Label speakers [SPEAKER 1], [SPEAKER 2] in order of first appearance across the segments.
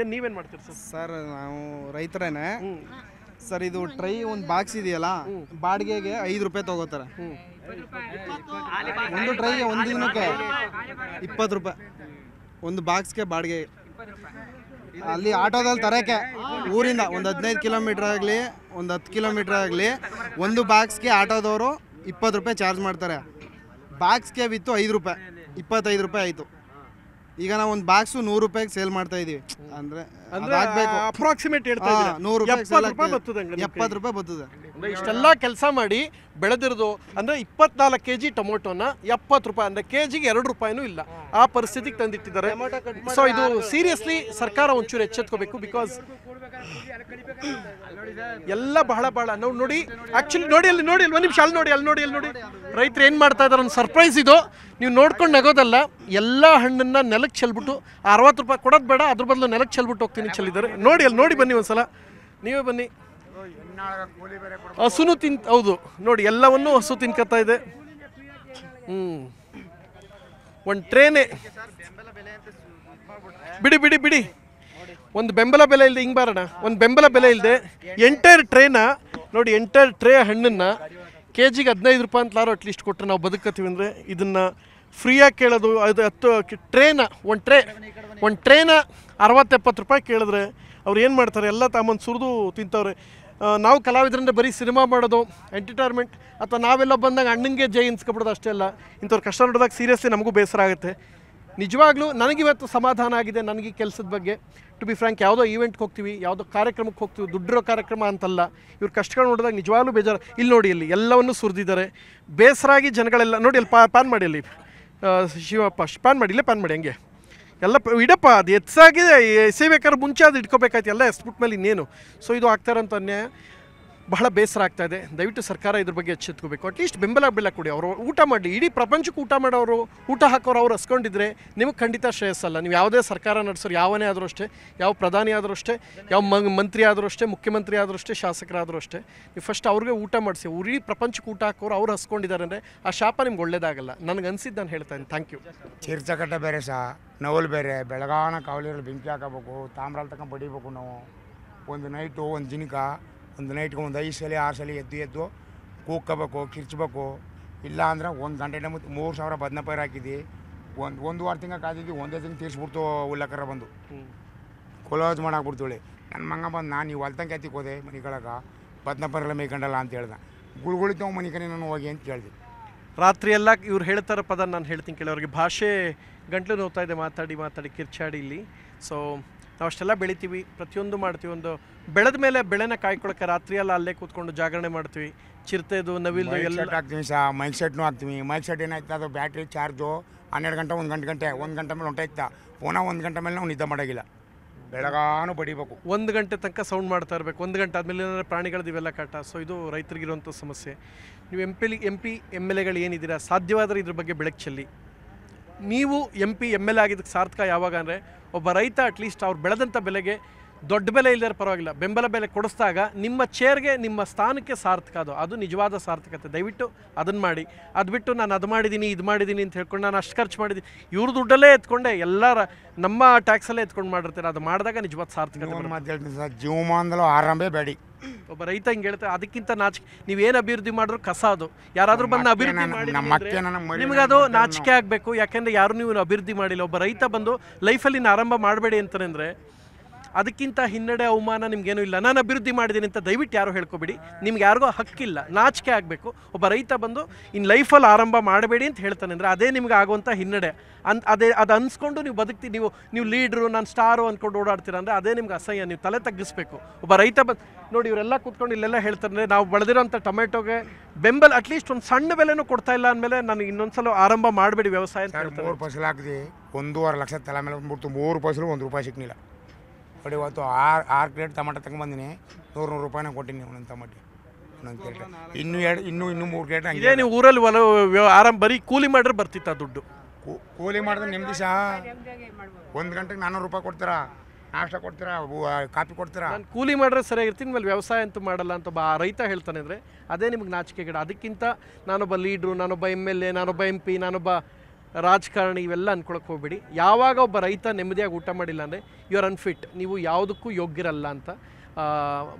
[SPEAKER 1] ಏನು ನೀವೇನು ಮಾಡ್ತೀರಿ ಸರ್?
[SPEAKER 2] ಸರ್ ನಾವು ರೈತರೇನೆ. ಸರ್ ಇದು ಟ್ರೈ ಒಂದು ಬಾಕ್ಸ್ ಇದೆಯಲ್ಲ ಬಾಡಿಗೆಗೆ ಐದು ರೂಪಾಯಿ ತಗೋತಾರೆ. ಒಂದು ಟ್ರೈಗೆ ಒಂದು ದಿನಕ್ಕೆ ಇಪ್ಪತ್ತು ರೂಪಾಯಿ. ಒಂದು ಬಾಕ್ಸ್ಗೆ ಬಾಡಿಗೆ. ಅಲ್ಲಿ ಆಟೋದಲ್ಲಿ ತರಕ್ಕೆ ಊರಿಂದ ಒಂದು ಹದಿನೈದು ಕಿಲೋಮೀಟ್ರ್ ಆಗಲಿ ಒಂದು ಹತ್ತು ಕಿಲೋಮೀಟ್ರ್ ಆಗಲಿ ಒಂದು ಬಾಕ್ಸ್ಗೆ ಆಟೋದವರು ಇಪ್ಪತ್ತು ರೂಪಾಯಿ ಚಾರ್ಜ್ ಮಾಡ್ತಾರೆ. ಬಾಕ್ಸ್ಗೆ ಬಿತ್ತು ಐದು ರೂಪಾಯಿ ಇಪ್ಪತ್ತೈದು ರೂಪಾಯಿ ಆಯಿತು. ಈಗ ನಾವು ಒಂದು ಬಾಕ್ಸ್ ನೂರು ರೂಪಾಯಿಗೆ ಸೇಲ್ ಮಾಡ್ತಾ ಇದೀವಿ. ಅಂದರೆ
[SPEAKER 1] ಅಪ್ರಾಕ್ಸಿಮೇಟ್ ಹೇಳ್ತಾ
[SPEAKER 2] ನೂರು ರೂಪಾಯಿ
[SPEAKER 1] ಎಪ್ಪತ್ತು ರೂಪಾಯಿ ಬರ್ತದೆ. ಅಂದ್ರೆ ಇಷ್ಟೆಲ್ಲ ಕೆಲಸ ಮಾಡಿ ಬೆಳೆದಿರೋದು ಅಂದ್ರೆ ಇಪ್ಪತ್ನಾಲ್ಕು ಕೆ ಜಿ ಟೊಮೊಟೊನ ಎಪ್ಪತ್ತು ರೂಪಾಯಿ ಅಂದ್ರೆ ಕೆ ಜಿಗೆ ಎರಡು ರೂಪಾಯಿನೂ ಇಲ್ಲ. ಆ ಪರಿಸ್ಥಿತಿಗೆ ತಂದಿಟ್ಟಿದ್ದಾರೆ. ಸೊ ಇದು ಸೀರಿಯಸ್ಲಿ ಸರ್ಕಾರ ಒಂಚೂರು ಎಚ್ಚೆತ್ಕೋಬೇಕು ಬಿಕಾಸ್ ಎಲ್ಲ ಬಹಳ ಬಹಳ ನಾವು ನೋಡಿ ಆ್ಯಕ್ಚುಲಿ ನೋಡಿ ಅಲ್ಲಿ ನೋಡಿ ಒಂದು ನಿಮಿಷ ಅಲ್ಲಿ ನೋಡಿ ಅಲ್ಲಿ ನೋಡಿ ಅಲ್ಲಿ ನೋಡಿ. ರೈತರು ಏನು ಮಾಡ್ತಾ ಇದ್ದಾರೆ ಒಂದು ಸರ್ಪ್ರೈಸ್ ಇದು. ನೀವು ನೋಡ್ಕೊಂಡು ನಗೋದಲ್ಲ ಎಲ್ಲ ಹಣ್ಣನ್ನು ನೆಲಕ್ಕೆ ಚೆಲ್ಬಿಟ್ಟು ಅರವತ್ತು ರೂಪಾಯಿ ಕೊಡೋದು ಬೇಡ ಅದ್ರ ಬದಲು ನೆಲಕ್ಕೆ ಚೆಲ್ಬಿಟ್ಟು ಹೋಗ್ತೀನಿ ಚೆಲ್ಲಿದ್ದಾರೆ. ನೋಡಿ ಅಲ್ಲಿ ನೋಡಿ ಬನ್ನಿ ಒಂದ್ಸಲ. ನೀವೇ ಬನ್ನಿ. ಹಸುನು ತಿನ್, ಹೌದು. ನೋಡಿ, ಎಲ್ಲವನ್ನೂ ಹಸು ತಿನ್ಕತ್ತಾ ಇದೆ. ಹ್ಞೂ ಒಂದು ಟ್ರೇನೆ. ಬಿಡಿ ಬಿಡಿ ಬಿಡಿ. ಒಂದು ಬೆಂಬಲ ಬೆಲೆ ಇಲ್ಲದೆ ಹಿಂಗೆ ಬಾರಣ. ಒಂದು ಬೆಂಬಲ ಬೆಲೆ ಇಲ್ಲದೆ ಎಂಟೈರ್ ಟ್ರೇನ, ನೋಡಿ, ಎಂಟೈರ್ ಟ್ರೇ ಹಣ್ಣನ್ನು ಕೆ ಜಿಗೆ ಹದಿನೈದು ರೂಪಾಯಿ ಅಂತ ಅಂತಲಾರು ಅಟ್ಲೀಸ್ಟ್ ಕೊಟ್ಟರೆ ನಾವು ಬದುಕತ್ತೀವಿ ಅಂದರೆ ಇದನ್ನು ಫ್ರೀಯಾಗಿ ಕೇಳೋದು, ಅದು ಹತ್ತು, ಟ್ರೇನ, ಒಂದು ಟ್ರೇ, ಒಂದು ಟ್ರೇನ ಅರವತ್ತೆಪ್ಪತ್ತು ರೂಪಾಯಿ ಕೇಳಿದ್ರೆ ಅವ್ರು ಏನು ಮಾಡ್ತಾರೆ? ಎಲ್ಲ ತಾಮನ್ ಸುರಿದು ತಿಂತವ್ರೆ. ನಾವು ಕಲಾವಿದರಿಂದ ಬರೀ ಸಿನಿಮಾ ಮಾಡೋದು ಎಂಟರ್ಟೈನ್ಮೆಂಟ್ ಅಥವಾ ನಾವೆಲ್ಲ ಬಂದಾಗ ಅಣ್ಣಂಗೆ ಜೈ ಇನ್ಸ್ಕೊಬಿಡೋದು ಅಷ್ಟೇ ಅಲ್ಲ, ಇಂಥವ್ರು ಕಷ್ಟ ನೋಡಿದಾಗ ಸೀರಿಯಸ್ಲಿ ನಮಗೂ ಬೇಸರ ಆಗುತ್ತೆ. ನಿಜವಾಗ್ಲೂ ನನಗಿವತ್ತು ಸಮಾಧಾನ ಆಗಿದೆ ನನಗೆ ಕೆಲಸದ ಬಗ್ಗೆ. ಟು ಬಿ ಫ್ರ್ಯಾಂಕ್ ಯಾವುದೋ ಈವೆಂಟ್ಗೆ ಹೋಗ್ತೀವಿ, ಯಾವುದೋ ಕಾರ್ಯಕ್ರಮಕ್ಕೆ ಹೋಗ್ತೀವಿ ದುಡ್ಡಿರೋ ಕಾರ್ಯಕ್ರಮ ಅಂತಲ್ಲ, ಇವ್ರು ಕಷ್ಟಗಳು ನೋಡಿದಾಗ ನಿಜವಾಗ್ಲೂ ಬೇಜಾರು. ಇಲ್ಲಿ ನೋಡಿ, ಇಲ್ಲಿ ಎಲ್ಲವನ್ನೂ ಸುರಿದಿದ್ದಾರೆ. ಬೇಸರಾಗಿ ಜನಗಳೆಲ್ಲ ನೋಡಿ, ಅಲ್ಲಿ ಪಾ, ಪಾನ್ ಮಾಡಿ ಅಲ್ಲಿ. ಶಿವಪ್ಪ ಪಾನ್ ಮಾಡಿ, ಇಲ್ಲೇ ಪಾನ್ ಮಾಡಿ, ಹಂಗೆ. ಎಲ್ಲ ಇಡಪ್ಪ, ಅದು ಹೆಚ್ಚಾಗಿದೆ ಎಸೆಬೇಕಾದ್ರೆ ಮುಂಚೆ ಅದು ಇಟ್ಕೋಬೇಕಾಯ್ತು, ಎಲ್ಲ ಎಸ್ಬಿಟ್ಮೇಲೆ ಇನ್ನೇನು. ಸೊ ಇದು ಆಗ್ತಾರಂತ ಅನ್ಯಾಯ. ಬಹಳ ಬೇಸರ ಆಗ್ತಾ ಇದೆ. ದಯವಿಟ್ಟು ಸರ್ಕಾರ ಇದ್ರ ಬಗ್ಗೆ ಎಚ್ಚೆತ್ಕೋಬೇಕು. ಅಟ್ಲೀಸ್ಟ್ ಬೆಂಬಲ ಬೆಲ್ಲ ಕೊಡಿ. ಅವರು ಊಟ ಮಾಡಿ ಇಡೀ ಪ್ರಪಂಚಕ್ಕೆ ಊಟ ಮಾಡೋರು, ಊಟ ಹಾಕೋರು ಅವ್ರು ಹಸ್ಕೊಂಡಿದ್ರೆ ನಿಮಗೆ ಖಂಡಿತ ಶ್ರೇಯಸ್ಸಲ್ಲ ನೀವು ಯಾವುದೇ ಸರ್ಕಾರ ನಡೆಸೋರು, ಯಾವನೇ ಆದರೂ ಅಷ್ಟೇ, ಯಾವ ಪ್ರಧಾನಿ ಆದರೂ ಅಷ್ಟೇ, ಯಾವ ಮಂತ್ರಿ ಆದರೂ ಅಷ್ಟೇ, ಮುಖ್ಯಮಂತ್ರಿ ಆದರೂ ಅಷ್ಟೇ, ಶಾಸಕರಾದರೂ ಅಷ್ಟೇ, ನೀವು ಫಸ್ಟ್ ಅವ್ರಿಗೆ ಊಟ ಮಾಡಿಸಿ. ಇಡೀ ಪ್ರಪಂಚಕ್ಕೆ ಊಟ ಹಾಕೋರು ಅವ್ರು ಹಸ್ಕೊಂಡಿದ್ದಾರೆ ಅಂದರೆ ಆ ಶಾಪ ನಿಮ್ಗೆ ಒಳ್ಳೇದಾಗಲ್ಲ. ನನಗೆ ಅನ್ಸಿದ್ದು ನಾನು ಹೇಳ್ತಾ ಇದ್ದೀನಿ. ಥ್ಯಾಂಕ್ ಯು
[SPEAKER 3] ಚೀರ್ಚಕಟ್ಟೆ ಬೇರೆ ಸಹ ನವಲ್ ಬೇರೆ ಬೆಳಗಾನ ಕಾವಲಿರಲ್ಲಿ ಬೆಂಕಿ ಹಾಕಬೇಕು, ತಾಮ್ರಾಲ್ ತಗೊಂಡು ಬಡಿಬೇಕು ನಾವು. ಒಂದು ನೈಟು ಒಂದು ಜಿನಿಕ ಒಂದು ನೈಟ್ಗೆ ಒಂದು ಐದು ಸಲ ಆರು ಸಲ ಎದ್ದು ಎದ್ದು ಕೂಗ್ಕೋಬೇಕು ಕಿರ್ಚ್ಬೇಕು. ಇಲ್ಲ ಅಂದ್ರೆ ಒಂದು ಗಂಟೆ ಟೈಮ್ ಮೂರು ಸಾವಿರ ಬದನೆಪೈರು ಹಾಕಿದ್ವಿ. ಒಂದು ಒಂದು ವಾರ ತಿಂಗಳು ಕಾದಿದ್ವಿ ಒಂದೇ ತಿಂಗ್ ತೀರ್ಸ್ಬಿಡ್ತು ಉಲ್ಲಕರ ಬಂದು. ಕ್ಲೋಸ್ ಮಾಡಾಕ್ಬಿಡ್ತೀವಿ ನನ್ನ ಮಂಗ ಬಂದು ನಾನು ನೀವು ಹೊಲ್ತಂಗೆ ಎತ್ತಿಗೆ ಹೋದೆ ಮನಿಗಳಾಗ ಬದನೆಪೈರೆಲ್ಲ ಮೇಯ್ಕೊಂಡಲ್ಲ ಅಂತ ಹೇಳ್ದೆ. ಗುಳ್ಗುಳಿ ಮನೆ ಮನಿಕನೆ ನಾನು ಹೋಗಿ ಅಂತ ಹೇಳ್ದೆ
[SPEAKER 1] ರಾತ್ರಿ ಎಲ್ಲ ಇವ್ರು ಹೇಳ್ತಾರ ಪದ ನಾನು ಹೇಳ್ತೀನಿ ಕೆಲವರಿಗೆ. ಭಾಷೆ ಗಂಟ್ಲು ನೋವ್ತಾ ಇದೆ ಮಾತಾಡಿ ಮಾತಾಡಿ ಕಿರ್ಚಾಡಿ ಇಲ್ಲಿ. ಸೊ ನಾವು ಅಷ್ಟೆಲ್ಲ ಬೆಳಿತೀವಿ. ಪ್ರತಿಯೊಂದು ಮಾಡ್ತೀವಿ. ಒಂದು ಬೆಳೆದ ಮೇಲೆ ಬೆಳೆನ ಕಾಯ್ಕೊಳಕ್ಕೆ ರಾತ್ರಿ ಎಲ್ಲ ಅಲ್ಲೇ ಕೂತ್ಕೊಂಡು ಜಾಗರಣೆ ಮಾಡ್ತೀವಿ. ಚಿರತೆದು ನವಿಲ್ದು ಎಲ್ಲ
[SPEAKER 3] ಸೆಟ್ ಹಾಕ್ತೀವಿ ಸಹ ಮೈಕ್ ಸೆಟ್ನು ಹಾಕ್ತೀವಿ ಮೈಕ್ ಸೆಟ್ ಏನಾಯ್ತು ಅದು ಬ್ಯಾಟ್ರಿ ಚಾರ್ಜು ಹನ್ನೆರಡು ಗಂಟೆ ಒಂದು ಗಂಟೆ ಗಂಟೆ ಒಂದು ಗಂಟೆ ಮೇಲೆ ಹೊಂಟಾಯ್ತಾ ಪುನಃ ಒಂದು ಗಂಟೆ ಮೇಲೆ ನಾವು ನಿದ್ದೆ ಮಾಡೋಗಿಲ್ಲ. ಬೆಳಗಾನು ಬಡಿಬೇಕು.
[SPEAKER 1] ಒಂದು ಗಂಟೆ ತನಕ ಸೌಂಡ್ ಮಾಡ್ತಾ ಇರಬೇಕು. ಒಂದು ಗಂಟೆ ಆದಮೇಲೆ ಏನಾದ್ರೆ ಪ್ರಾಣಿಗಳದ್ದು ಇವೆಲ್ಲ ಕಾಟ. ಸೊ ಇದು ರೈತರಿಗಿರುವಂಥ ಸಮಸ್ಯೆ. ನೀವು ಎಂ ಪಿಲಿ ಎಂ ಪಿ ಎಂ ಎಲ್ ಎಗಳು ಏನಿದ್ದೀರಾ? ಸಾಧ್ಯವಾದರೆ ಇದ್ರ ಬಗ್ಗೆ ಬೆಳಕು ಚೆಲ್ಲಿ. ನೀವು M P M L A ಆಗಿದ್ದಕ್ಕೆ ಸಾರ್ಥಕ ಯಾವಾಗ ಅಂದರೆ ಒಬ್ಬ ರೈತ ಅಟ್ಲೀಸ್ಟ್ ಅವ್ರು ಬೆಳೆದಂಥ ಬೆಲೆಗೆ ದೊಡ್ಡ ಬೆಲೆ ಇಲ್ಲದೇ ಪರವಾಗಿಲ್ಲ. ಬೆಂಬಲ ಬೆಲೆ ಕೊಡಿಸಿದಾಗ ನಿಮ್ಮ ಚೇರ್ಗೆ ನಿಮ್ಮ ಸ್ಥಾನಕ್ಕೆ ಸಾರ್ಥಕ ಅದು. ಅದು ನಿಜವಾದ ಸಾರ್ಥಕತೆ. ದಯವಿಟ್ಟು ಅದನ್ನು ಮಾಡಿ. ಅದು ಬಿಟ್ಟು ನಾನು ಅದು ಮಾಡಿದ್ದೀನಿ ಇದು ಮಾಡಿದ್ದೀನಿ ಅಂತ ಹೇಳ್ಕೊಂಡು ನಾನು ಅಷ್ಟು ಖರ್ಚು ಮಾಡಿದ್ದೀನಿ ಇವ್ರ ದುಡ್ಡಲ್ಲೇ ಎತ್ಕೊಂಡೆ. ಎಲ್ಲರ ನಮ್ಮ ಟ್ಯಾಕ್ಸಲ್ಲೇ ಎತ್ಕೊಂಡು ಮಾಡಿರ್ತಾರೆ ಅದು ಮಾಡಿದಾಗ ನಿಜವಾದ ಸಾರ್ಥಕತೆ.
[SPEAKER 3] ಮಾತು ಸರ್. ಜೀವಮಾನದಲ್ಲೂ ಆರಂಭೆ ಬೇಡಿ.
[SPEAKER 1] ಒಬ್ಬ ರೈತ ಹಿಂಗೆ ಹೇಳ್ತಾರೆ ಅದಕ್ಕಿಂತ ನಾಚಿಕೆ ನೀವೇನು ಅಭಿವೃದ್ಧಿ ಮಾಡಿದ್ರು ಕಸ ಅದು. ಯಾರಾದರೂ ಬಂದು ಅಭಿವೃದ್ಧಿ ಮಾಡಿ ನಿಮ್ಗೆ ಅದು ನಾಚಿಕೆ ಆಗಬೇಕು. ಯಾಕೆಂದರೆ ಯಾರು ನೀವು ಅಭಿವೃದ್ಧಿ ಮಾಡಿಲ್ಲ. ಒಬ್ಬ ರೈತ ಬಂದು ಲೈಫಲ್ಲಿ ಆರಂಭ ಮಾಡಬೇಡಿ ಅಂತಂದರೆ ಅಂದರೆ ಅದಕ್ಕಿಂತ ಹಿನ್ನಡೆ ಅವಮಾನ ನಿಮ್ಗೇನು ಇಲ್ಲ. ನಾನು ಅಭಿವೃದ್ಧಿ ಮಾಡಿದ್ದೀನಿ ಅಂತ ದಯವಿಟ್ಟು ಯಾರು ಹೇಳ್ಕೊಬೇಡಿ. ನಿಮ್ಗೆ ಯಾರಿಗೋ ಹಕ್ಕಿಲ್ಲ. ನಾಚಿಕೆ ಆಗಬೇಕು. ಒಬ್ಬ ರೈತ ಬಂದು ಇನ್ನು ಲೈಫಲ್ಲಿ ಆರಂಭ ಮಾಡಬೇಡಿ ಅಂತ ಹೇಳ್ತಾನೆ ಅಂದರೆ ಅದೇ ನಿಮ್ಗೆ ಆಗುವಂಥ ಹಿನ್ನಡೆ. ಅನ್ ಅದೇ ಅದು ಅನ್ಸ್ಕೊಂಡು ನೀವು ಬದುಕ್ತಿ ನೀವು ನೀವು ಲೀಡ್ರು ನಾನು ಸ್ಟಾರು ಅಂದ್ಕೊಂಡು ಓಡಾಡ್ತೀರ ಅಂದರೆ ಅದೇ ನಿಮ್ಗೆ ಅಸಹ್ಯ. ನೀವು ತಲೆ ತಗ್ಗಿಸ್ಬೇಕು. ಒಬ್ಬ ರೈತ ಬಂದು ನೋಡಿ ಇವರೆಲ್ಲ ಕೂತ್ಕೊಂಡು ಇಲ್ಲೆಲ್ಲ ಹೇಳ್ತಾರೆ ನಾವು ಬೆಳೆದಿರೋಂಥ ಟೊಮೆಟೊಗೆ ಬೆಂಬಲ ಅಟ್ಲೀಸ್ಟ್ ಒಂದು ಸಣ್ಣ ಬೆಲೆನೂ ಕೊಡ್ತಾ ಇಲ್ಲ ಅಂದಮೇಲೆ ನಾನು ಇನ್ನೊಂದ್ಸಲ ಆರಂಭ ಮಾಡಬೇಡಿ ವ್ಯವಸಾಯ ಅಂತ
[SPEAKER 3] ಮೂರು ಫಸಲು ಹಾಕಿದ್ವಿ ಒಂದೂವರೆ ಲಕ್ಷ ತಲೆ ಮೇಲೆ ಬಂದ್ಬಿಡ್ತು. ಮೂರು ಫಸಲು ಒಂದು ರೂಪಾಯಿ ಸಿಕ್ಕಿಲ್ಲ ನೋಡಿ ಇವತ್ತು ಆರು ಆರು ಪ್ಲೇಟ್ ಟಮಾಟ ತಗೊಂಬಂದಿನಿ ನೂರು ನೂರು ರೂಪಾಯಿನ ಕೊಟ್ಟಿನಿ ಒಂದೊಂದು ಟಮಾಟಿ ಒಂದೊಂದು ಪ್ಲೇಟ್ ಇನ್ನೂ ಎರಡು ಇನ್ನೂ ಇನ್ನೂ ಮೂರು ಪ್ಲೇಟ್
[SPEAKER 1] ಇದೇ
[SPEAKER 3] ಹಂಗೆ
[SPEAKER 1] ನೀವು ಊರಲ್ಲಿ ಒಲ ವ್ಯ- ಆರಾಮ್ ಬರೀ ಕೂಲಿ ಮಾಡ್ರೆ ಬರ್ತಿತ್ತ ದುಡ್ಡು?
[SPEAKER 3] ಕೂ- ಕೂಲಿ ಮಾಡಿದ್ರೆ ನಿಮ್ಮ ದಿವಸ ಒಂದು ಗಂಟೆಗೆ ನಾನ್ನೂರು ರೂಪಾಯಿ ಕೊಡ್ತೀರಾ? ನಾಷ್ಟ ಕೊಡ್ತೀರಾ? ಕಾಪಿ ಕಾಫಿ ಕೊಡ್ತೀರಾ?
[SPEAKER 1] ನಾನು ಕೂಲಿ ಮಾಡ್ರೆ ಸರಿಯಾಗಿರ್ತೀನಿ ಮೇಲೆ ವ್ಯವಸಾಯ ಅಂತೂ ಮಾಡಲ್ಲ ಅಂತ ಒಬ್ಬ ಆ ರೈತ ಹೇಳ್ತಾನೆ ಅಂದರೆ ಅದೇ ನಿಮ್ಗೆ ನಾಚಿಕೆ ಗಿಡ. ಅದಕ್ಕಿಂತ ನಾನೊಬ್ಬ ಲೀಡ್ರು ನಾನೊಬ್ಬ ಎಂ ಎಲ್ ಎ ನಾನೊಬ್ಬ ಎಂ ಪಿ ನಾನೊಬ್ಬ ರಾಜಕಾರಣಿ ಇವೆಲ್ಲ ಅನ್ಕೊಳಕ್ಕೆ ಹೋಗ್ಬೇಡಿ. ಯಾವಾಗ ಒಬ್ಬ ರೈತ ನೆಮ್ಮದಿಯಾಗಿ ಊಟ ಮಾಡಿಲ್ಲ ಅಂದರೆ ಯು ಆರ್ ಅನ್ಫಿಟ್ ನೀವು ಯಾವುದಕ್ಕೂ ಯೋಗ್ಯರಲ್ಲ ಅಂತ.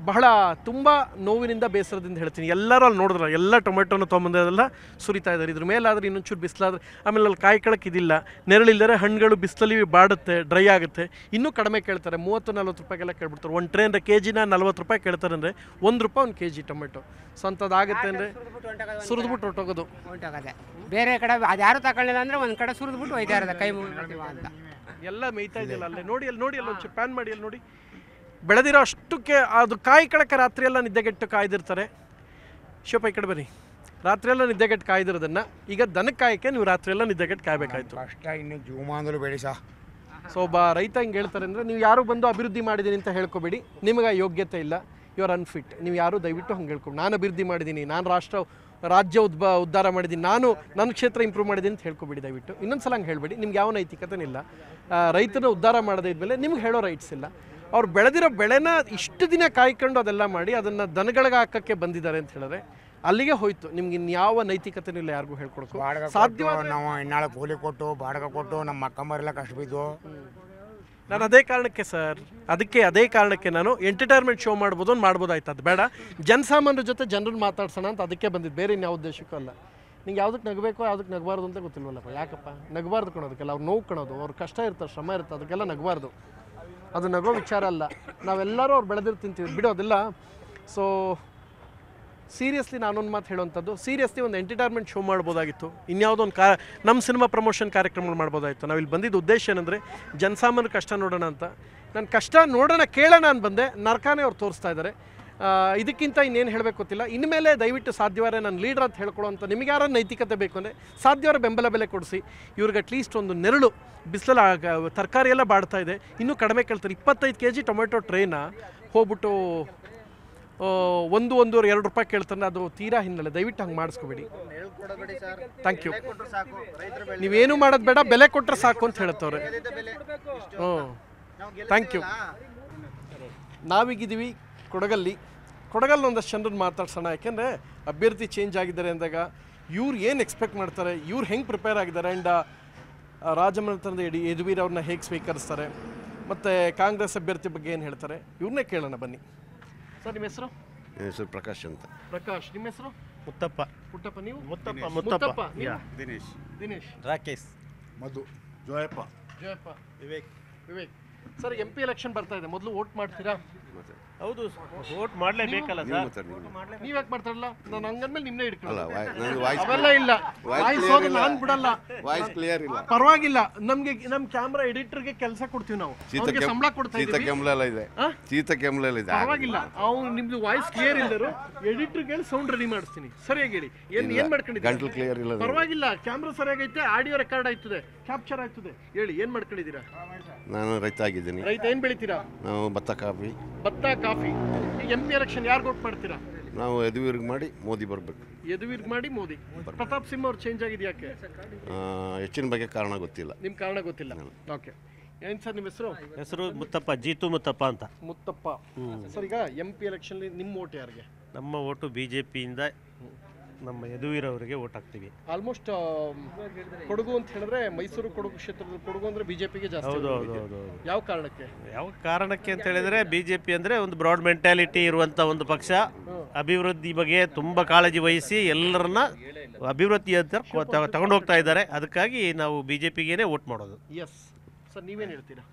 [SPEAKER 1] ಬಹಳ ತುಂಬ ನೋವಿನಿಂದ ಬೇಸರದಿಂದ ಹೇಳ್ತೀನಿ. ಎಲ್ಲರೂ ಅಲ್ಲಿ ನೋಡಿದ್ರೆ ಎಲ್ಲ ಟೊಮೆಟೊನ ತೊಗೊಂಬಂದೆಲ್ಲ ಸುರಿತಾ ಇದ್ದಾರೆ. ಇದ್ರ ಮೇಲಾದ್ರೆ ಇನ್ನೊಂಚೂರು ಬಿಸಿಲಾದ್ರೆ ಆಮೇಲೆ ಅಲ್ಲಿ ಕಾಯಿ ಇದಿಲ್ಲ. ನೆರಳಿಲ್ಲದೆ ಹಣ್ಣುಗಳು ಬಿಸಿಲಲ್ಲಿ ಬಾಡುತ್ತೆ ಡ್ರೈ ಆಗುತ್ತೆ. ಇನ್ನೂ ಕಡಿಮೆ ಕೇಳ್ತಾರೆ. ಮೂವತ್ತು ನಲ್ವತ್ತು ರೂಪಾಯಿಗೆಲ್ಲ ಕೇಳ್ಬಿಡ್ತಾರೆ. ಒಂದು ಟ್ರೇ ಅಂದರೆ ಕೆ ಜಿನ ನಲ್ವತ್ತು ರೂಪಾಯಿ ಕೇಳ್ತಾರೆ ಅಂದರೆ ಒಂದು ರೂಪಾಯಿ ಒಂದು ಕೆ ಜಿ ಟೊಮೆಟೊ. ಸೊ ಅಂಥದ್ದಾಗುತ್ತೆ ಅಂದರೆ ಸುರಿದ್ಬಿಟ್ಟು ಹೊಟ್ಟೋಗೋದು
[SPEAKER 4] ಬೇರೆ ಕಡೆ ಅದ್ಯಾರು ತಗೊಳ್ಳಿಲ್ಲ ಅಂದ್ರೆ ಒಂದ್ ಕಡೆ ಸುರಿದ್ಬಿಟ್ಟು ಒಯ್ತಾ ಇರೋದು ಕೈ ಅಂತ.
[SPEAKER 1] ಎಲ್ಲ ಮೇಯ್ತಾ ಇದೆಯಲ್ಲ ಅಲ್ಲೇ ನೋಡಿ ಅಲ್ಲಿ ನೋಡಿ ಅಲ್ಲಿ ಒಂಚೂರು ಪ್ಯಾನ್ ಮಾಡಿ ಅಲ್ಲಿ ನೋಡಿ. ಬೆಳೆದಿರೋ ಅಷ್ಟಕ್ಕೆ ಅದು ಕಾಯಿ ಕಡಕ ರಾತ್ರಿ ಎಲ್ಲ ನಿದ್ದೆಗೆಟ್ಟು ಕಾಯ್ದಿರ್ತಾರೆ. ಶಿವಪ್ಪ ಈ ಕಡೆ ಬನ್ನಿ. ರಾತ್ರಿ ಎಲ್ಲ ನಿದ್ದೆಗೆಟ್ಟು ಕಾಯ್ದಿರೋದನ್ನ ಈಗ ದನ ಕಾಯಕ್ಕೆ ನೀವು ರಾತ್ರಿ ಎಲ್ಲ ನಿದ್ದೆಗೆಟ್ಟು ಕಾಯಬೇಕಾಯ್ತು.
[SPEAKER 3] ಕಷ್ಟ ಇನ್ನು ಜೀವಮಾನದಲ್ಲೂ ಬೇಡಿ ಸಾ.
[SPEAKER 1] ಸೊ ಒಬ್ಬ ರೈತ ಹಿಂಗೆ ಹೇಳ್ತಾರೆ ಅಂದರೆ ನೀವು ಯಾರು ಬಂದು ಅಭಿವೃದ್ಧಿ ಮಾಡಿದ್ದೀನಿ ಅಂತ ಹೇಳ್ಕೊಬೇಡಿ. ನಿಮಗೆ ಯೋಗ್ಯತೆ ಇಲ್ಲ. ಯು ಆರ್ ಅನ್ಫಿಟ್ ನೀವು ಯಾರು ದಯವಿಟ್ಟು ಹಂಗೆ ಹೇಳ್ಕೊಡಿ ನಾನು ಅಭಿವೃದ್ಧಿ ಮಾಡಿದ್ದೀನಿ ನಾನು ರಾಷ್ಟ್ರ ರಾಜ್ಯ ಉದ್ಬ ಉದ್ಧಾರ ಮಾಡಿದ್ದೀನಿ. ನಾನು ನನ್ನ ಕ್ಷೇತ್ರ ಇಂಪ್ರೂವ್ ಮಾಡಿದ್ದೀನಿ ಅಂತ ಹೇಳ್ಕೊಬಿಡಿ ದಯವಿಟ್ಟು. ಇನ್ನೊಂದು ಸಲ ಹಂಗೆ ಹೇಳಬೇಡಿ. ನಿಮ್ಗೆ ಯಾವ ನೈತಿಕತೆ ಇಲ್ಲ. ರೈತನ ಉದ್ಧಾರ ಮಾಡದೇ ಇದ್ಮೇಲೆ ನಿಮ್ಗೆ ಹೇಳೋ ರೈಟ್ಸ್ ಇಲ್ಲ. ಅವ್ರು ಬೆಳೆದಿರೋ ಬೆಳೆನ ಇಷ್ಟು ದಿನ ಕಾಯ್ಕೊಂಡು ಅದೆಲ್ಲ ಮಾಡಿ ಅದನ್ನು ದನಗಳಿಗೆ ಹಾಕಕ್ಕೆ ಬಂದಿದ್ದಾರೆ ಅಂತ ಹೇಳಿದ್ರೆ ಅಲ್ಲಿಗೆ ಹೋಯ್ತು. ನಿಮ್ಗೆ ಇನ್ಯಾವ ನೈತಿಕತೆನೂ ಇಲ್ಲ ಯಾರಿಗೂ ಹೇಳ್ಕೊಡಕ್ಕೂ.
[SPEAKER 3] ಬಾಡಿಗೆ
[SPEAKER 1] ಸಾಧ್ಯವಾದ
[SPEAKER 3] ನಾವು ಇನ್ನಾಳೆ ಕೂಲಿ ಕೊಟ್ಟು ಬಾಡಿಗೆ ಕೊಟ್ಟು ನಮ್ಮ ಅಕ್ಕಮ್ಮರೆಲ್ಲ ಕಷ್ಟ ಬಿದ್ದು
[SPEAKER 1] ನಾನು ಅದೇ ಕಾರಣಕ್ಕೆ, ಸರ್, ಅದಕ್ಕೆ ಅದೇ ಕಾರಣಕ್ಕೆ ನಾನು ಎಂಟರ್ಟೈನ್ಮೆಂಟ್ ಶೋ ಮಾಡ್ಬೋದು ಅಂತ ಮಾಡ್ಬೋದಾಯ್ತು. ಅದು ಬೇಡ. ಜನಸಾಮಾನ್ಯರ ಜೊತೆ ಜನರನ್ನ ಮಾತಾಡ್ಸೋಣ ಅಂತ ಅದಕ್ಕೆ ಬಂದಿದ್ದು. ಬೇರೆ ಇನ್ಯಾವ ಉದ್ದೇಶಕ್ಕೂ ಅಲ್ಲ. ನಿಂಗೆ ಯಾವುದಕ್ಕೆ ನಗಬೇಕು ಯಾವುದಕ್ಕೆ ನಗಬಾರ್ದು ಅಂತ ಗೊತ್ತಿಲ್ವಲ್ಲಪ್ಪ. ಯಾಕಪ್ಪ? ನಗಬಾರ್ದು ಕಣೋದಕ್ಕೆಲ್ಲ ಅವ್ರು ನೋವು ಕಣೋದು. ಅವ್ರು ಕಷ್ಟ ಇರ್ತಾರೆ ಶ್ರಮ ಇರ್ತದೆ ಅದಕ್ಕೆಲ್ಲ ನಗಬಾರ್ದು. ಅದು ನಗೋ ವಿಚಾರ ಅಲ್ಲ. ನಾವೆಲ್ಲರೂ ಅವ್ರು ಬೆಳೆದಿರು ತಿಂತೀವಿ. ಬಿಡು, ಅದೆಲ್ಲ. ಸೊ ಸೀರಿಯಸ್ಲಿ ನಾನೊಂದು ಮಾತು ಹೇಳುವಂಥದ್ದು ಸೀರಿಯಸ್ಲಿ ಒಂದು ಎಂಟರ್ಟೈನ್ಮೆಂಟ್ ಶೋ ಮಾಡ್ಬೋದಾಗಿತ್ತು. ಇನ್ಯಾವುದೋ ಒಂದು ಕಾ ನಮ್ಮ ಸಿನಿಮಾ ಪ್ರಮೋಷನ್ ಕಾರ್ಯಕ್ರಮಗಳು ಮಾಡ್ಬೋದಾಗಿತ್ತು. ನಾವು ಇಲ್ಲಿ ಬಂದಿದ್ದ ಉದ್ದೇಶ ಏನಂದರೆ ಜನಸಾಮಾನ್ಯ ಕಷ್ಟ ನೋಡೋಣ ಅಂತ. ನನ್ನ ಕಷ್ಟ ನೋಡೋಣ, ಕೇಳೋಣ ಅಂತ ಬಂದೆ. ನರಕಾನೇ ಅವ್ರು ತೋರಿಸ್ತಾ ಇದ್ದಾರೆ ಇದಕ್ಕಿಂತ ಇನ್ನೇನು ಹೇಳಬೇಕು ಗೊತ್ತಿಲ್ಲ. ಇನ್ಮೇಲೆ ದಯವಿಟ್ಟು ಸಾಧ್ಯವಾದರೆ ನಾನು ಲೀಡರ್ ಅಂತ ಹೇಳ್ಕೊಳ್ಳೋಂಥ ನಿಮಗೆ ಯಾರ ನೈತಿಕತೆ ಬೇಕು ಅಂದರೆ, ಸಾಧ್ಯವಾರ ಬೆಂಬಲ ಬೆಲೆ ಕೊಡಿಸಿ. ಇವ್ರಿಗೆ ಅಟ್ಲೀಸ್ಟ್ ಒಂದು ನೆರಳು. ಬಿಸಿಲಲ್ಲಿ ತರಕಾರಿ ಎಲ್ಲ ಬಾಡ್ತಾ ಇದೆ. ಇನ್ನೂ ಕಡಿಮೆ ಕೇಳ್ತಾರೆ. ಇಪ್ಪತ್ತೈದು ಕೆ ಜಿ ಟೊಮೆಟೊ ಟ್ರೇನ ಹೋಗ್ಬಿಟ್ಟು ಒಂದು ಒಂದೂವರೆ, ಎರಡು ರೂಪಾಯಿ ಕೇಳ್ತಾರೆ ಅದು ತೀರಾ ಹಿನ್ನೆಲೆ. ದಯವಿಟ್ಟು ಹಂಗೆ ಮಾಡಿಸ್ಕೋಬೇಡಿ. ಥ್ಯಾಂಕ್ ಯು ನೀವೇನು ಮಾಡೋದು ಬೇಡ, ಬೆಲೆ ಕೊಟ್ಟರೆ ಸಾಕು ಅಂತ ಹೇಳ್ತವ್ರೆ. ಹ್ಞೂ ಥ್ಯಾಂಕ್ ಯು ನಾವೀಗಿದ್ದೀವಿ ಕೊಡಗಲ್ಲಿ. ಕೊಡಗಲ್ಲಿ ಒಂದಷ್ಟು ಜನರನ್ನ ಮಾತಾಡ್ಸೋಣ. ಯಾಕೆಂದರೆ ಅಭ್ಯರ್ಥಿ ಚೇಂಜ್ ಆಗಿದ್ದಾರೆ ಅಂದಾಗ ಇವ್ರು ಏನು ಎಕ್ಸ್ಪೆಕ್ಟ್ ಮಾಡ್ತಾರೆ, ಇವ್ರು ಹೆಂಗೆ ಪ್ರಿಪೇರ್ ಆಗಿದ್ದಾರೆ ಆ್ಯಂಡ್ ರಾಜಮನೆತನದ ಯಡಿ ಯದುವೀರ್ ಅವ್ರನ್ನ ಹೇಗೆ ಸ್ವೀಕರಿಸ್ತಾರೆ, ಮತ್ತು ಕಾಂಗ್ರೆಸ್ ಅಭ್ಯರ್ಥಿ ಬಗ್ಗೆ ಏನು ಹೇಳ್ತಾರೆ ಇವ್ರನ್ನೇ ಕೇಳೋಣ ಬನ್ನಿ. ಸರ್ ನಿಮ್ಮ ಹೆಸರು?
[SPEAKER 5] ಹೆಸರು ಪ್ರಕಾಶ್ ಅಂತ.
[SPEAKER 1] ಪ್ರಕಾಶ್ ನಿಮ್ಮ ಹೆಸರು?
[SPEAKER 6] ಮುತ್ತಪ್ಪ.
[SPEAKER 1] ಪುಟ್ಟಪ್ಪ ನೀವು?
[SPEAKER 6] ಮುತ್ತಪ್ಪ
[SPEAKER 1] ಮುತ್ತಪ್ಪ
[SPEAKER 6] ಮುತ್ತಪ್ಪ.
[SPEAKER 1] ನೀವು?
[SPEAKER 6] Yeah.
[SPEAKER 5] Dinesh.
[SPEAKER 1] Dinesh.
[SPEAKER 6] Rakesh.
[SPEAKER 3] Madhu.
[SPEAKER 6] Joyappa.
[SPEAKER 1] Jayappa.
[SPEAKER 6] Vivek.
[SPEAKER 1] Vivek. Sir M P election ಬರ್ತಾ ಇದೆ. ಮೊದಲು ವೋಟ್ ಮಾಡ್ತೀರಾ?
[SPEAKER 6] ಹೌದು ವೋಟ್ ಮಾಡಲೇಬೇಕಲ್ಲ ಸರ್
[SPEAKER 5] ನೀವು.
[SPEAKER 1] ಯಾಕೆ ಮಾಡ್ತಾರಲ್ಲ? ನಾನು ಹಂಗಂದ್ಮೇಲೆ ನಿಮ್ನೆ ಹಿಡ್ಕೊಳ್ಳಲ್ಲ
[SPEAKER 5] ವಾಯ್- ನನಗೆ ವಾಯ್ಸ್
[SPEAKER 1] ಅವೆಲ್ಲ ಇಲ್ಲ. ವಾಯ್ಸ್
[SPEAKER 5] clear
[SPEAKER 1] ನಾನು ಬಿಡಲ್ಲ.
[SPEAKER 5] ವಾಯ್ಸ್ ಕ್ಲಿಯರ್ ಇಲ್ಲ.
[SPEAKER 1] ಪರವಾಗಿಲ್ಲ. ನಮ್ಗೆ ನಮ್ ಕ್ಯಾಮ್ರಾ ಎಡಿಟರ್ಗೆ ಕೆಲಸ ಕೊಡ್ತೀವಿ ನಾವು. ಸಂಬಳ ಕೊಡ್ತೀವಿ
[SPEAKER 5] ಶೀತ
[SPEAKER 1] ಇದೀವಿ
[SPEAKER 5] ಕೆಮ್ಮಲೆಲ್ಲ ಇದೆ.
[SPEAKER 1] ಆ?
[SPEAKER 5] ಶೀತ ಕೆಮ್ಮಲೆಲ್ಲ ಇದೆ.
[SPEAKER 1] ಪರವಾಗಿಲ್ಲ. ಅವ್ನು ನಿಮ್ದು ವಾಯ್ಸ್ ಕ್ಲಿಯರ್ ಇಲ್ಲರು ಎಡಿಟರ್ಗೆ ಹೇಳಿ ಸೌಂಡ್ ರೆಡಿ ಮಾಡಿಸ್ತೀನಿ. ಸರಿಯಾಗಿ ಹೇಳಿ. ಏನ್ ಏನ್ ಮಾಡ್ಕೊಂಡಿದ್ದೀರಾ?
[SPEAKER 5] ಗಂಟಲು ಕ್ಲಿಯರ್ ಇಲ್ಲ
[SPEAKER 1] ಪರವಾಗಿಲ್ಲ. ಕ್ಯಾಮ್ರಾ ಸರಿಯಾಗೈತೆ ಆಡಿಯೋ ರೆಕಾರ್ಡ್ ಆಯ್ತದೆ. ಕ್ಯಾಪ್ಚರ್ ಆಯ್ತದೆ. ಹೇಳಿ ಏನ್ ಮಾಡ್ಕೊಂಡಿದ್ದೀರಾ?
[SPEAKER 5] ನಾನು ರೈತ ಆಗಿದ್ದೀನಿ
[SPEAKER 1] ರೈತ ಏನು ಬೆಳಿತೀರಾ?
[SPEAKER 5] ನಾವು ಭತ್ತ ಕಾಫಿ.
[SPEAKER 1] ಭತ್ತ ಕಾಫಿ. ಎಂ ಪಿ ಎಲೆಕ್ಷನ್ ಯಾರು ಕೊಟ್ಟು ಮಾಡ್ತೀರಾ?
[SPEAKER 5] ನಾವು ಎದುವೀರ್ಗೆ ಮಾಡಿ ಮೋದಿ ಬರಬೇಕು.
[SPEAKER 1] ಯದುವೀರ್ಗೆ ಮಾಡಿ ಮೋದಿ. ಪ್ರತಾಪ್ ಸಿಂಹ ಅವ್ರು ಚೇಂಜ್ ಆಗಿದೆ ಯಾಕೆ?
[SPEAKER 5] ಹೆಚ್ಚಿನ ಬಗ್ಗೆ ಕಾರಣ ಗೊತ್ತಿಲ್ಲ.
[SPEAKER 1] ನಿಮ್ ಕಾರಣ ಗೊತ್ತಿಲ್ಲ. ಓಕೆ ಏನ್ ಸರ್ ನಿಮ್ಮ ಹೆಸರು?
[SPEAKER 6] ಹೆಸರು ಮುತ್ತಪ್ಪ ಜೀತು ಮುತ್ತಪ್ಪ ಅಂತ.
[SPEAKER 1] ಮುತ್ತಪ್ಪ. ಸರ್ ಈಗ ಎಂ ಪಿ ಎಲೆಕ್ಷನ್ ನಿಮ್ಮ ಓಟ್ ಯಾರಿಗೆ?
[SPEAKER 6] ನಮ್ಮ ಓಟು ಬಿ ಜೆ ಪಿಯಿಂದ ನಮ್ಮ ಯದುವೀರವರಿಗೆ ಓಟ್ ಹಾಕ್ತೀವಿ
[SPEAKER 1] ಆಲ್ಮೋಸ್ಟ್ ಕೊಡಗು ಅಂತ ಹೇಳಿದ್ರೆ ಮೈಸೂರು ಕೊಡಗು ಕ್ಷೇತ್ರದ ಕೊಡಗು ಅಂದ್ರೆ ಬಿಜೆಪಿಗೆ ಜಾಸ್ತಿ
[SPEAKER 6] ಹೌದು ಹೌದು ಹೌದು ಹೌದು.
[SPEAKER 1] ಯಾವ ಕಾರಣಕ್ಕೆ?
[SPEAKER 6] ಯಾವ ಕಾರಣಕ್ಕೆ ಅಂತ ಹೇಳಿದ್ರೆ ಬಿ ಜೆ ಪಿ ಅಂದರೆ ಒಂದು ಬ್ರಾಡ್ ಮೆಂಟಾಲಿಟಿ ಇರುವಂಥ ಒಂದು ಪಕ್ಷ. ಅಭಿವೃದ್ಧಿ ಬಗ್ಗೆ ತುಂಬ ಕಾಳಜಿ ವಹಿಸಿ ಎಲ್ಲರನ್ನ ಅಭಿವೃದ್ಧಿ ಅಂತ ತಗೊಂಡು ಹೋಗ್ತಾ ಇದ್ದಾರೆ. ಅದಕ್ಕಾಗಿ ನಾವು ಬಿ ಜೆ ಪಿಗೇನೆ ವೋಟ್ ಮಾಡೋದು.
[SPEAKER 1] ಎಸ್ ಸರ್ ನೀವೇನು ಹೇಳ್ತೀರಾ?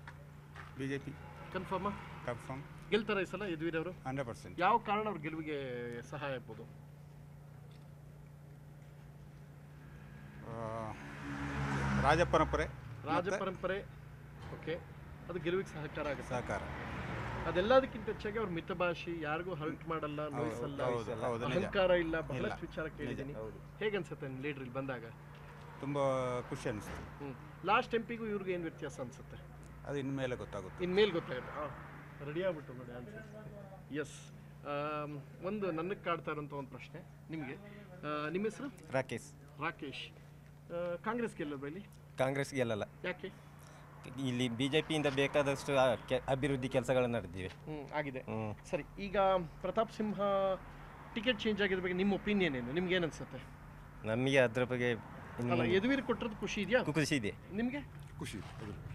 [SPEAKER 7] BJP. J P
[SPEAKER 1] confirm
[SPEAKER 7] confirm
[SPEAKER 1] ಗೆಲ್ತಾರೆ ಈ ಸಲ ಯದುವೀರ್ ಅವರು
[SPEAKER 7] ಹಂಡ್ರೆಡ್ ಪರ್ಸೆಂಟ್.
[SPEAKER 1] ಯಾವ ಕಾರಣ ಅವ್ರ ಗೆಲುವಿಗೆ ಸಹಾಯ ಆಗ್ಬೋದು?
[SPEAKER 7] ರಾಜ ಪರಂಪರೆ
[SPEAKER 1] ರಾಜ ಪರಂಪರೆ ಓಕೆ. ಅದು ಗೆಲುವಿಗೆ ಸಹಕಾರ ಆಗುತ್ತೆ.
[SPEAKER 7] ಸಹಕಾರ.
[SPEAKER 1] ಅದೆಲ್ಲದಕ್ಕಿಂತ ಹೆಚ್ಚಾಗಿ ಅವ್ರ ಮಿತಭಾಷಿ ಯಾರಿಗೂ ಹರ್ಟ್ ಮಾಡಲ್ಲ ನೋಯಿಸಲ್ಲ. ಅಹಂಕಾರ ಇಲ್ಲ ಬಹಳಷ್ಟು ವಿಚಾರ ಕೇಳಿದ್ದೀನಿ. ಹೇಗನ್ಸುತ್ತೆ ಲೀಡರ್ ಇಲ್ಲಿ ಬಂದಾಗ?
[SPEAKER 7] ತುಂಬ ಖುಷಿ ಅನಿಸುತ್ತೆ.
[SPEAKER 1] ಹ್ಞೂ ಲಾಸ್ಟ್ ಎಂಪಿಗೂ ಇವ್ರಿಗೆ ಏನು ವ್ಯತ್ಯಾಸ ಅನಿಸುತ್ತೆ?
[SPEAKER 7] ಅದು ಇನ್ಮೇಲೆ ಗೊತ್ತಾಗುತ್ತೆ.
[SPEAKER 1] ಇನ್ಮೇಲೆ ಗೊತ್ತಾಗುತ್ತೆ. ಹಾಂ ರೆಡಿ ಆಗ್ಬಿಟ್ಟು ನೋಡಿ ಆನ್ಸರ್ ಎಸ್ ಒಂದು ನನಗೆ ಕಾಡ್ತಾ ಇರೋಂಥ ಒಂದು ಪ್ರಶ್ನೆ ನಿಮಗೆ. ನಿಮ್ಮ ಹೆಸರು?
[SPEAKER 8] ರಾಕೇಶ್.
[SPEAKER 1] ರಾಕೇಶ್. ಕಾಂಗ್ರೆಸ್ ಗೆಲ್ಲೋದು ಇಲ್ಲಿ?
[SPEAKER 8] ಕಾಂಗ್ರೆಸ್ ಗೆಲ್ಲಲ್ಲ.
[SPEAKER 1] ಯಾಕೆ?
[SPEAKER 8] ಇಲ್ಲಿ ಬಿಜೆಪಿಯಿಂದ ಜೆ ಪಿಯಿಂದ ಬೇಕಾದಷ್ಟು ಆ ಕೆ- ಅಭಿವೃದ್ಧಿ ಕೆಲಸಗಳು ನಡೆದಿವೆ.
[SPEAKER 1] ಹ್ಞೂ ಆಗಿದೆ.
[SPEAKER 8] ಹ್ಮ್.
[SPEAKER 1] ಸರಿ ಈಗ ಪ್ರತಾಪ್ ಸಿಂಹ ಟಿಕೆಟ್ ಚೇಂಜ್ ಆಗಿದ್ರ ಬಗ್ಗೆ ನಿಮ್ಮ ಒಪಿನಿಯನ್ ಏನು? ನಿಮ್ಗೆ ಏನು ಅನ್ಸುತ್ತೆ
[SPEAKER 8] ನಮಗೆ ಅದ್ರ ಬಗ್ಗೆ ಇನ್ನು
[SPEAKER 1] ಅಲ್ಲ ಯದುವೀರ್ ಕೊಟ್ಟಿರೋದು ಖುಷಿ ಇದೆಯಾ?
[SPEAKER 8] ಖುಷಿ ಇದೆ.
[SPEAKER 1] ನಿಮಗೆ?
[SPEAKER 9] ಖುಷಿ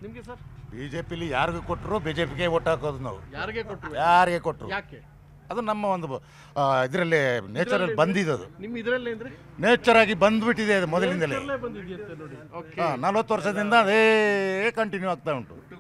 [SPEAKER 1] ನಿಮಗೆ ಸರ್?
[SPEAKER 9] ಬಿ ಜೆ ಪಿಲಿ ಯಾರಿಗೂ ಕೊಟ್ಟರು ಬಿ ಜೆ ಪಿಗೆ ಓಟ್ ಹಾಕೋದು ನಾವು.
[SPEAKER 1] ಯಾರಿಗೆ ಕೊಟ್ಟರು
[SPEAKER 9] ಯಾರಿಗೆ ಕೊಟ್ಟರು
[SPEAKER 1] ಯಾಕೆ?
[SPEAKER 9] ಅದು ನಮ್ಮ ಒಂದು ಇದರಲ್ಲಿ ನೇಚರಲ್ಲಿ ಬಂದಿದೆ ಅದು.
[SPEAKER 1] ನಿಮ್ಮ ಇದರಲ್ಲಿ ಅಂದ್ರೆ?
[SPEAKER 9] ನೇಚರ್ ಆಗಿ ಬಂದ್ಬಿಟ್ಟಿದೆ ಅದು ಮೊದಲಿಂದಲೇ. ಹಾಂ ನಲ್ವತ್ತು ವರ್ಷದಿಂದ ಅದೇ ಕಂಟಿನ್ಯೂ ಆಗ್ತಾ ಉಂಟು.